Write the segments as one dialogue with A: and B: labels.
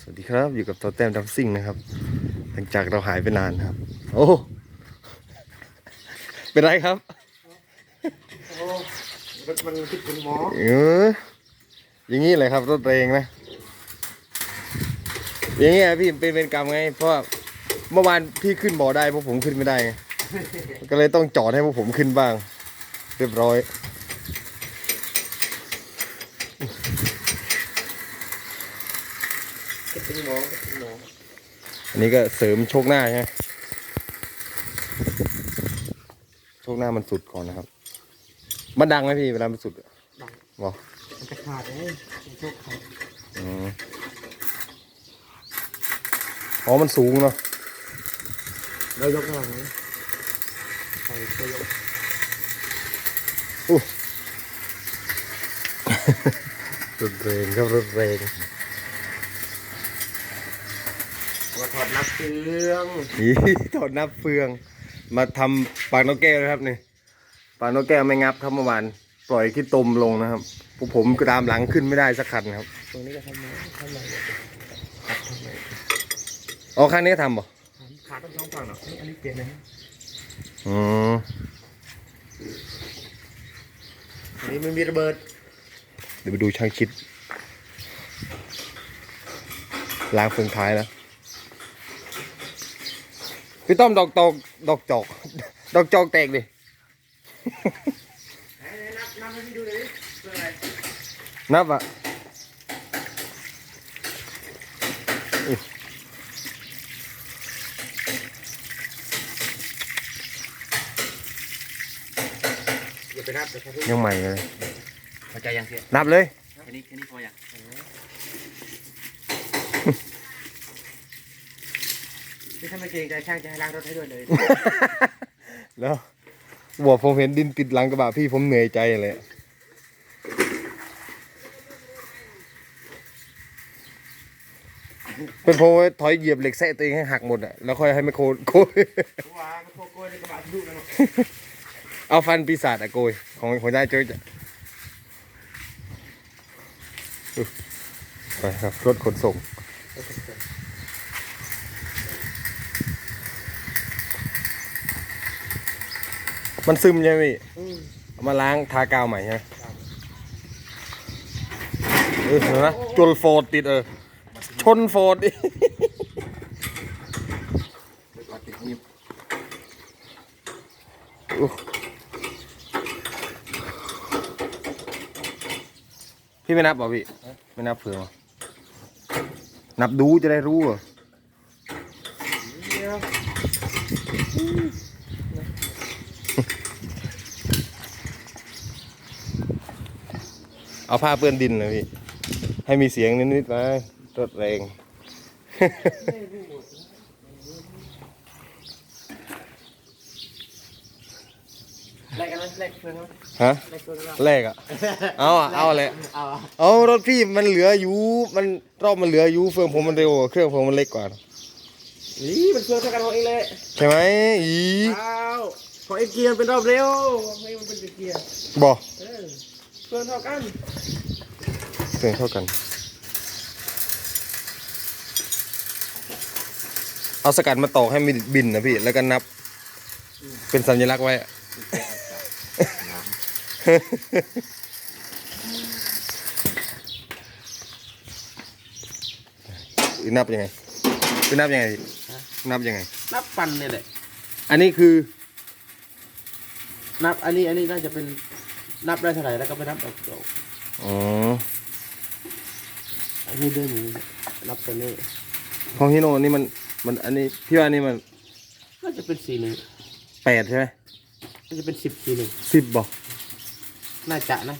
A: สวัสดีครับอยู่กับตัวแต้มดัมซิ่งนะครับ หลังจากเราหายไปนานครับ โอ้ เป็นไรครับ
B: โอ้รถมันคิดถึงหมอ
A: เอออย่างนี้เลยครับรถเรงนะ อย่างนี้อะพี่เป็นเป็นกรรมไง เพราะว่าเมื่อวานพี่ขึ้นบ่อได้พวกผมขึ้นไม่ได้ไงก็เลยต้องจอดให้พวกผมขึ้นบ้าง เรียบร้อย
B: คิดถึงหมอคิดถึงหมอ
A: อันนี้ก็เสริมโชคหน้าใช่ไหมโชคหน้ามันสุดก่อนนะครับ มันดังไหมพี่เวลามันสุดอะ
B: ดัง
A: บอก
B: มันจะขาดเลยมันโชคขาด
A: อืมอ๋อมันสูงเนาะ
B: เรายกหลังนะใส่ตัวยก
A: รถแรงครับรถแรง
B: มาถอดนับเครื่อง
A: นี่ถอดนับเฟือง มาทำปากนกแก้วนะครับนี่ปากนกแก้วไม่งับครับเมื่อวานปล่อยที่ตมลงนะครับพวกผมก็ตามหลังขึ้นไม่ได้สักคันครับ
B: ตรงนี้ก็ทำมาทำมาเลยขัดทำไม
A: อ๋อคันนี้ก็ทำบ่
B: ขาดทั้งสองฝั่งเนาะนี่อันนี้เปลี่ยนนะ
A: อืม
B: อันนี้มันมีระเบิด
A: เดี๋ยวไปดูช่างคิดล้างเฟืองท้ายแล้ว พี่ต้อมดอกตอกดอกจอก ดอกจอกแตกดิ
B: นับนับให้พี่ดูเลยเพื่ออะไร
A: นับอะ
B: อย่าไปนับแต่แค่
A: ยังใหม่เลย
B: เข้าใจยังเสีย
A: นับเลย
B: แค่นี้แค่นี้พอยัง นี่ถ้าไม่เกรงใจช่างจะให้ล้างรถให้ด้วยเลย
A: แล้วบอกผมเห็นดินติดหลังกระบะพี่ผมเหนื่อยใจเลย เป็นเพราะว่าถอยเหยียบเหล็กแซะตัวเองให้หักหมดอะแล้วค่อยให้ไมโครโกย
B: ว้ามันโคโก้ในกระบะทุกแล้วเนาะ
A: เอาฟันปีศาจอะโกย ของของได้เจ้าจะอุ๊ยไปครับรถขนส่ง มันซึมใช่ไหมพี่
B: อืม
A: เอามาล้างทากาวใหม่ใช่ไหมเออเห็นไหมจนโฟดติดเออ ชนโฟดดิอุ๊ยพี่ไม่นับเหรอพี่ ไม่นับเผื่อเหรอนับดูจะได้รู้เหรอ
B: เดี๋ยว
A: เอาผ้าเปื้อนดินเลยพี่ ให้มีเสียงนิดๆไปรถแรง
B: แลกกันไหมแลกเพื่อนไหม
A: ฮะ
B: แลกเพื่อนไหม
A: แรกอะ เอาอะเอาแหละ
B: เอาอะ
A: เอารถพี่มันเหลืออยู่มันรอบมันเหลืออยู่เฟืองผมมันเร็วกว่าเครื่องผมมันเล็กกว่า
B: นี่มันเพื่อนเท่ากันของเองเลย
A: ใช่ไหมอี
B: อ้าวขอเอ็กเกียร์มันเป็นรอบเร็วให้มันเป็นเกียร์
A: บอก
B: เออ เพื่อนเท่ากัน
A: เฟืองเท่ากัน เอาสกัดมาตอกให้มันบินนะพี่ แล้วก็นับ เป็นสัญลักษณ์ไว้อะนับยังไงคือนับยังไงพี่นับยังไง
B: นับปันนี่แหละ
A: อันนี้คือ
B: นับอันนี้อันนี้น่าจะเป็น นับได้เท่าไหร่แล้วก็ไปนับออกดอก
A: อ๋อ
B: อันนี้ด้วยหมูนับตัวนี้
A: ของฮิโน่นี่มันมันอันนี้พี่ว่านี่มัน
B: น่าจะเป็นสี่หนึ่ง
A: แปดใช่ไหม
B: น่าจะเป็นสิบสี่หนึ่ง
A: สิบบอก
B: น่าจะนะ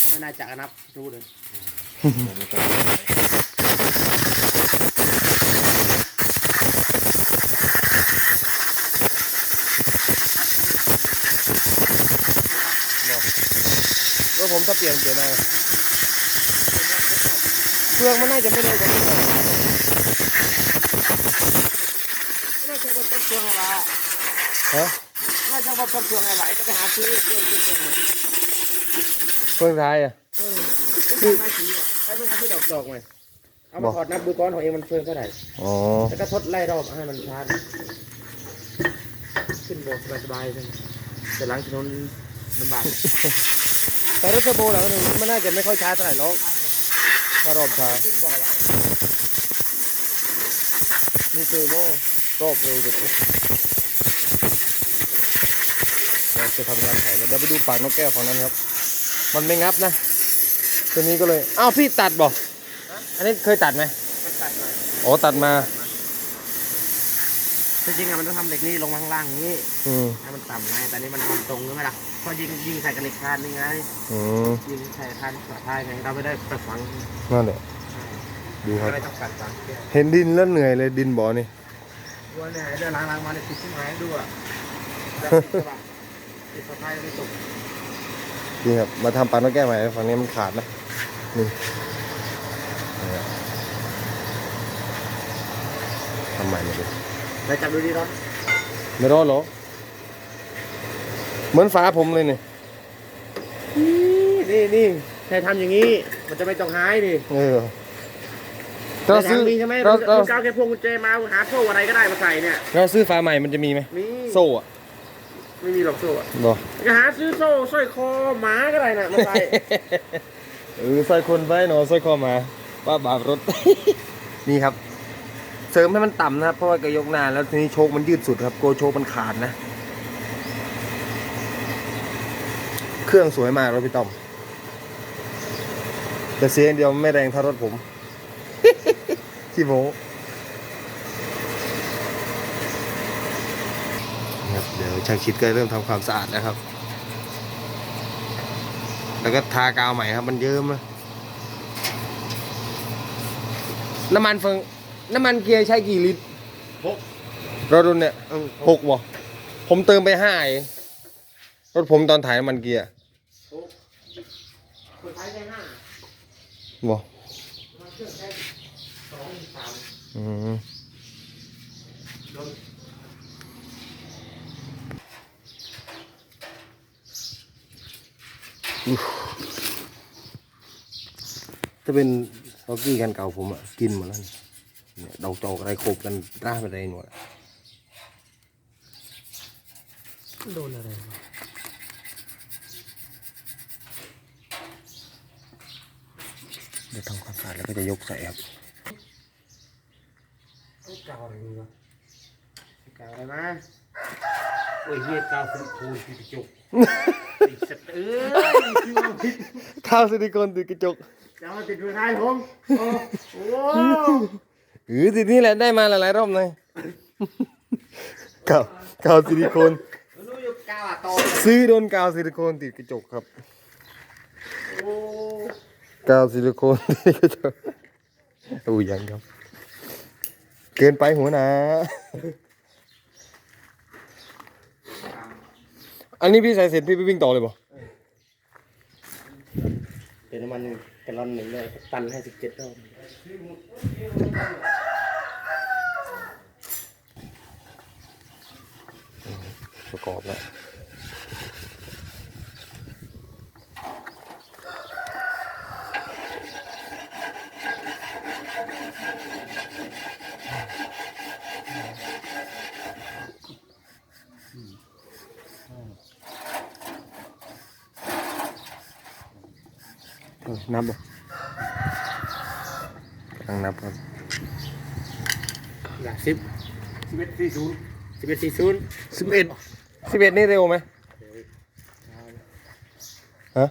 B: ถ้าไม่น่าจะก็นับรู้เลย
A: แล้วผ มถ้าเปลี่ยนเปลี่ยนได้เครื่องมันน่าจะไม่เร็วกว่านี้หรอก
B: น่าจะเป็นเครื่องอะไร
A: ฮะ
B: น่าจะเป็นเครื่องอะไรก็ไปหาซื้อเครื่องเครื่เครื่อง
A: เครื่องท้ายอะ
B: เออคือได้สีอะให้เพื่อนที่ดอกจอกไหมเอามาถอดนับดูก้อนของเองมันเฟืองเท่าไหร่
A: อ๋อ
B: แล้วก็ทดไล่รอบให้มันชาร์จขึ้นโบกสบายๆใช่ไหมแต่หลังถนนลำบาก
A: แต่รถเทอร์โบหลังหนึ่งมันน่าจะไม่ค่อยช้าเท่าไหร่หรอกถ้ารอบช้า
B: ขึ้นบ่อไว้
A: นี่คือโบรอบเร็วสุดเราจะทำการไถแล้วเดี๋ยวไปดูปากนกแก้วฝั่งนั้นครับ มันไม่งับนะ ตัวนี้ก็เลย อ้าวพี่ตัดบ่อันนี้เคยตัดไหม
B: มันตัดมา
A: อ๋อตัดมา
B: จริงๆอะมันต้องทำเหล็กนี่ลงมาข้างล่างอย่างนี้
A: อืม
B: ให้มันต่ำไงแต่นี่มันทำตรงใช่ไหมล่ะ พอยิงยิงใส่กับเหล็กคานนี่ไง
A: อืม
B: ยิงใส่คานสุดท้ายไงเราไม่ได้ประฝัง
A: นั่นแหละดูครับ
B: ไม่ต้องกัดฝังแก้ว
A: เห็นดินแล้วเหนื่อยเลยดินบ่อนี่
B: ว่าเนี่ยเดินล้างๆมาเนี่ยติดชิ้นไม้ดูอะแล้วติดกระบะติดสะพายไม่ตก
A: นี่ครับมาทำปากนกแก้วใหม่ฝั่งนี้มันขาดนะนี่นี่ครับทำใหม่หมดเลย
B: แต่จับดูดีร้อน
A: ไม่รอดหรอ เหมือนฟ้าผมเลยนี่
B: นี่นี่ใครทำอย่างนี้ มันจะไม่ต้องหายดิ
A: เออเราซื้อ
B: มีใช่ไหม
A: เรา
B: เรา
A: เรา
B: เกาแค่พวงกุญแจมาหาโซ่อะไรก็ได้มาใส่เนี่ย
A: เราซื้อฟ้าใหม่มันจะมีไหม
B: มี
A: โซ่อะ
B: ไม่มีหรอกโซ่อะ
A: บอ
B: จะหาซื้อโซ่สร้อยคอหมาก็ได้น่ะมาใส่
A: เออใส่คนไปหนอใส่คอมาป้าบาปรถนี่ครับ เสริมให้มันต่ำนะครับเพราะว่ากระยกนานแล้วทีนี้โชคมันยืดสุดครับโกโชคมันขาดนะ เครื่องสวยมากรถพี่ต้อม แต่เสียงเดียวไม่แรงเท่ารถผมขี้โมครับเดี๋ยวช่างคิดก็เริ่มทำความสะอาดแล้วครับ แล้วก็ทากาวใหม่ครับ มันเยิ้มนะน้ำมันเฟิงน้ำมันเกียร์ใช้กี่ลิตร
B: หก
A: รถรุ่นเนี่ยหกบ่ผมเติมไปห้าเองรถผมตอนถ่ายน้ำมันเกียร์
B: หก คนใช้แค่ห้า
A: บ่
B: มันเครื่องใช้สองสาม
A: อืม
B: โดน
A: ถ้าเป็นฮอกกี้กันเก่าผมอะกินหมดแล้วนี่เนี่ยดอกจอกอะไรโขบกันร่าไปอะไรหมดอะ
B: โดนอะไรวะ
A: เดี๋ยวทำความสะอาดแล้วก็จะยกใส่ครับ
B: เอากาวอะไรดีวะกาวอะไรมาโอ้ยเฮียกาวคุณครูที่กระจกไอ้สัตว์เอ้ยคือเอาผิด
A: ข้าวซิลิโคนติดกระจก
B: จะเอามาติดมือท้ายผมโอ้โห
A: เออติดนี่แหละได้มาหลายๆรอบเลยข้าวข้าวซิลิโคน
B: มันรู้อยู่กาวอะโต
A: ซื้อโดนกาวซิลิโคนติดกระจกครับ
B: โอ้
A: กาวซิลิโคนติดกระจกอุ้ยยังครับ เกินไปหัวหนาอันนี้พี่ใส่เสร็จพี่ไปวิ่งต่อเลยป่ะ
B: เดี๋ยวน้ำมันแกลลอนหนึ่งเลยตันให้สิบเจ็ดรอบ
A: ประกอบแล้ว นับบ่กำลังนับครับ
B: อยากสิบสิบเอ็ดสี่ศูนย์สิบเอ็ดสี่ศูนย์
A: สิบเอ็ดสิบเอ็ดนี่เร็วไหมฮะ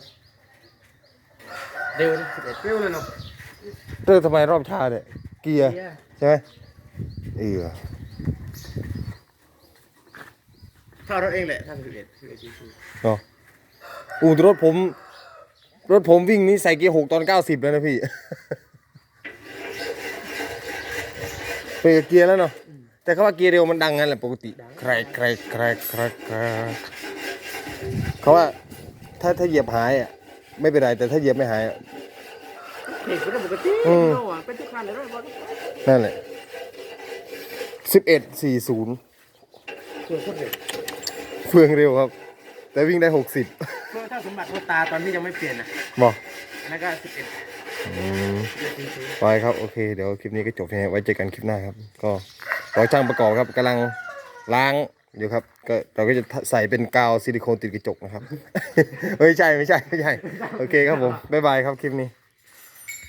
B: เร็วนะสิบเอ็ดเร็วเลยเนาะ
A: เตอร์ทำไมรอบช้าเนี่ยเกียร์
B: เหี้ย
A: ใช่ไหมเออ
B: เท่ารถเองแหละถ้าสิบเอ็ดสิบเอ็ดสี่ศูนย์
A: เนาะอูรถผม รถผมวิ่งนี่ใส่เกียร์หกตอนเก้าสิบแล้วนะพี่ เปลี่ยนเกียร์แล้วเนาะแต่เขาว่าเกียร์เร็วมันดังงั้นแหละปกติใครใครใครใครใครเขาว่าถ้าถ้าเหยียบหายอะไม่เป็นไรแต่ถ้าเหยียบไม่หายอะ
B: เห็นคนปกติ
A: อืม
B: เนาะเป็นทุกคันเลยรถบอล
A: นั่นแหละสิบเอ็ดสี่ศูนย์
B: คือโคตรเร็ว
A: เฟืองเร็วครับ แต่วิ่งได้หกสิบ
B: เมื่อถ้า สมบัติรถตาตอนที่ยังไม่เปลี่ยนอะ
A: บอก
B: อันนั้นก็สิบเอ็ด
A: อืมไปครับโอเค เดี๋ยวคลิปนี้ก็จบแค่นี้ไว้เจอกันคลิปหน้าครับ ก็รอช่างประกอบครับกำลังล้างอยู่ครับก็เราก็จะใส่เป็นกาวซิลิโคนติดกระจกนะครับ ไม่ใช่ไม่ใช่ไม่ใช่ โอเคครับผม บ๊ายบายครับคลิปนี้